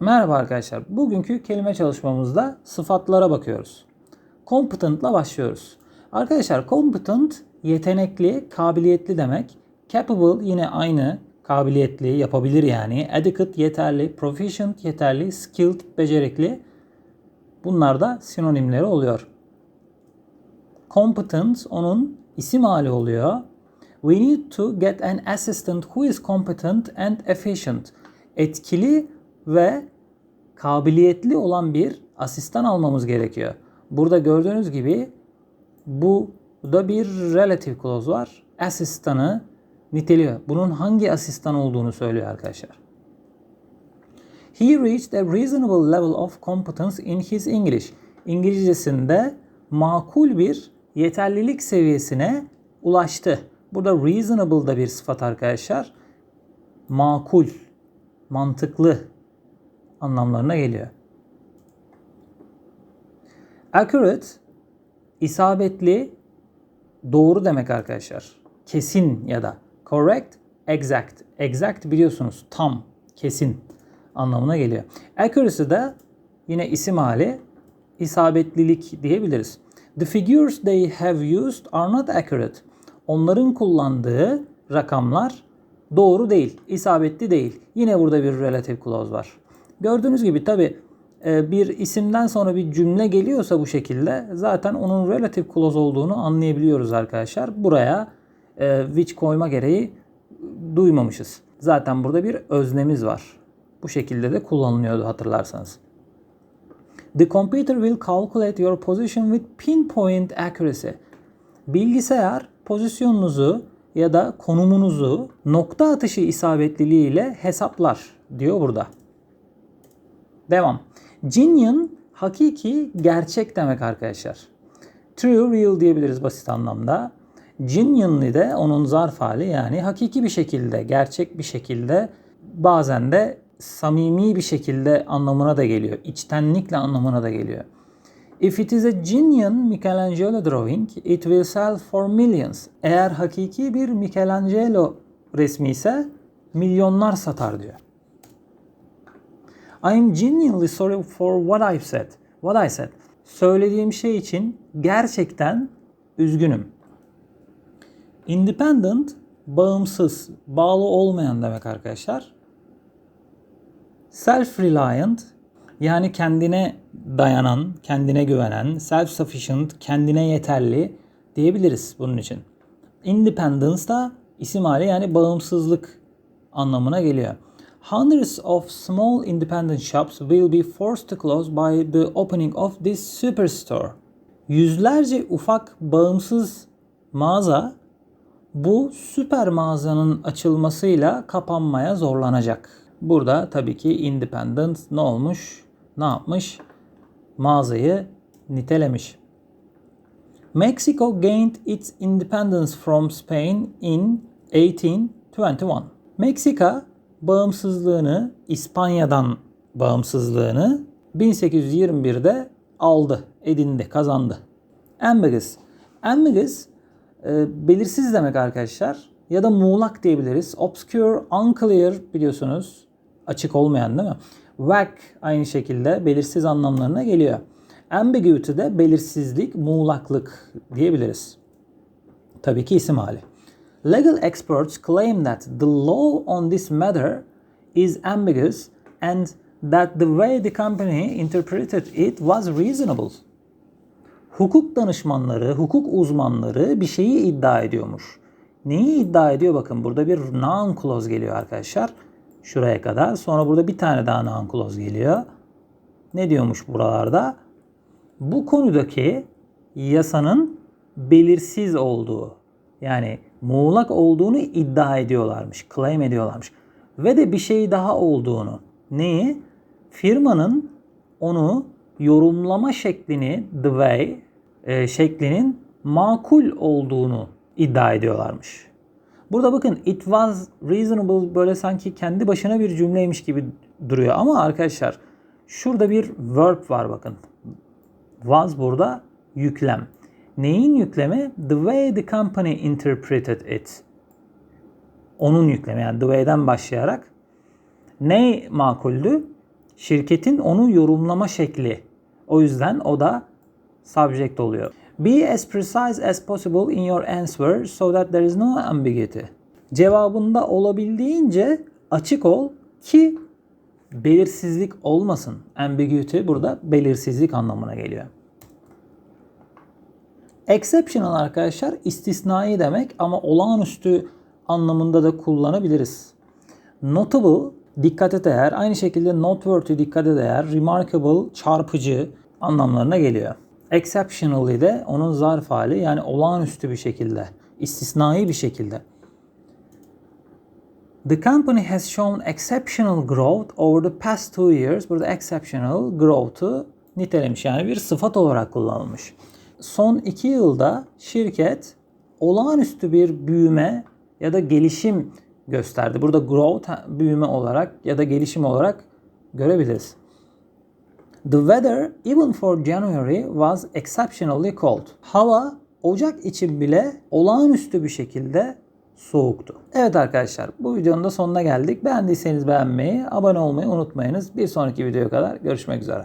Merhaba arkadaşlar. Bugünkü kelime çalışmamızda sıfatlara bakıyoruz. Competent'la başlıyoruz. Arkadaşlar competent yetenekli, kabiliyetli demek. Capable yine aynı kabiliyetli, yapabilir yani. Adequate yeterli, proficient yeterli, skilled becerikli. Bunlar da sinonimleri oluyor. Competent onun isim hali oluyor. We need to get an assistant who is competent and efficient. Etkili ve kabiliyetli olan bir asistan almamız gerekiyor. Burada gördüğünüz gibi bu da bir relative clause var. Asistanı niteliyor. Bunun hangi asistan olduğunu söylüyor arkadaşlar. He reached a reasonable level of competence in his English. İngilizcesinde makul bir yeterlilik seviyesine ulaştı. Burada reasonable da bir sıfat arkadaşlar. Makul, mantıklı anlamlarına geliyor. Accurate, isabetli, doğru demek arkadaşlar. Kesin ya da correct, exact. Exact biliyorsunuz tam, kesin anlamına geliyor. Accuracy de yine isim hali isabetlilik diyebiliriz. The figures they have used are not accurate. Onların kullandığı rakamlar doğru değil, isabetli değil. Yine burada bir relative clause var. Gördüğünüz gibi tabi bir isimden sonra bir cümle geliyorsa bu şekilde zaten onun relative clause olduğunu anlayabiliyoruz arkadaşlar. Buraya e, which koyma gereği duymamışız. Zaten burada bir öznemiz var. Bu şekilde de kullanılıyordu hatırlarsanız. The computer will calculate your position with pinpoint accuracy. Bilgisayar pozisyonunuzu ya da konumunuzu nokta atışı isabetliliği ile hesaplar diyor burada. Devam. Genuine hakiki, gerçek demek arkadaşlar. True, real diyebiliriz basit anlamda. Genuinely de onun zarf hali yani hakiki bir şekilde, gerçek bir şekilde bazen de samimi bir şekilde anlamına da geliyor. İçtenlikle anlamına da geliyor. If it is a genuine Michelangelo drawing, it will sell for millions. Eğer hakiki bir Michelangelo resmi ise milyonlar satar diyor. I am genuinely sorry for what I've said. What I said. Söylediğim şey için gerçekten üzgünüm. Independent, bağımsız, bağlı olmayan demek arkadaşlar. Self-reliant, yani kendine dayanan, kendine güvenen, self-sufficient, kendine yeterli diyebiliriz bunun için. Independence da isim hali yani bağımsızlık anlamına geliyor. Hundreds of small independent shops will be forced to close by the opening of this superstore. Yüzlerce ufak bağımsız mağaza bu süper mağazanın açılmasıyla kapanmaya zorlanacak. Burada tabii ki independent ne olmuş? Ne yapmış? Mağazayı nitelemiş. Mexico gained its independence from Spain in 1821. Meksika bağımsızlığını İspanya'dan bağımsızlığını 1821'de aldı, edindi, kazandı. Ambiguous. Ambiguous e, belirsiz demek arkadaşlar. Ya da muğlak diyebiliriz. Obscure, unclear biliyorsunuz. Açık olmayan değil mi? Vague aynı şekilde belirsiz anlamlarına geliyor. Ambiguity de belirsizlik, muğlaklık diyebiliriz. Tabii ki isim hali. Legal experts claim that the law on this matter is ambiguous and that the way the company interpreted it was reasonable. Hukuk danışmanları, hukuk uzmanları bir şeyi iddia ediyormuş. Neyi iddia ediyor? Bakın burada bir noun clause geliyor arkadaşlar. Şuraya kadar. Sonra burada bir tane daha noun clause geliyor. Ne diyormuş buralarda? Bu konudaki yasanın belirsiz olduğu yani muğlak olduğunu iddia ediyorlarmış, claim ediyorlarmış. Ve de bir şey daha olduğunu. Neyi? Firmanın onu yorumlama şeklini, the way e, şeklinin makul olduğunu iddia ediyorlarmış. Burada bakın it was reasonable böyle sanki kendi başına bir cümleymiş gibi duruyor. Ama arkadaşlar şurada bir verb var bakın. Was burada yüklem. Neyin yüklemi? The way the company interpreted it. Onun yüklemi yani the way'den başlayarak. Ne makuldü? Şirketin onu yorumlama şekli. O yüzden o da subject oluyor. Be as precise as possible in your answer so that there is no ambiguity. Cevabında olabildiğince açık ol ki belirsizlik olmasın. Ambiguity burada belirsizlik anlamına geliyor. Exceptional arkadaşlar istisnai demek ama olağanüstü anlamında da kullanabiliriz. Notable dikkate değer, aynı şekilde noteworthy dikkate değer, remarkable çarpıcı anlamlarına geliyor. Exceptionally de onun zarf hali yani olağanüstü bir şekilde, istisnai bir şekilde. The company has shown exceptional growth over the past two years. Burada exceptional growth'u nitelemiş yani bir sıfat olarak kullanılmış. Son iki yılda şirket olağanüstü bir büyüme ya da gelişim gösterdi. Burada growth büyüme olarak ya da gelişim olarak görebiliriz. The weather even for January was exceptionally cold. Hava Ocak için bile olağanüstü bir şekilde soğuktu. Evet arkadaşlar bu videonun da sonuna geldik. Beğendiyseniz beğenmeyi, abone olmayı unutmayınız. Bir sonraki videoya kadar görüşmek üzere.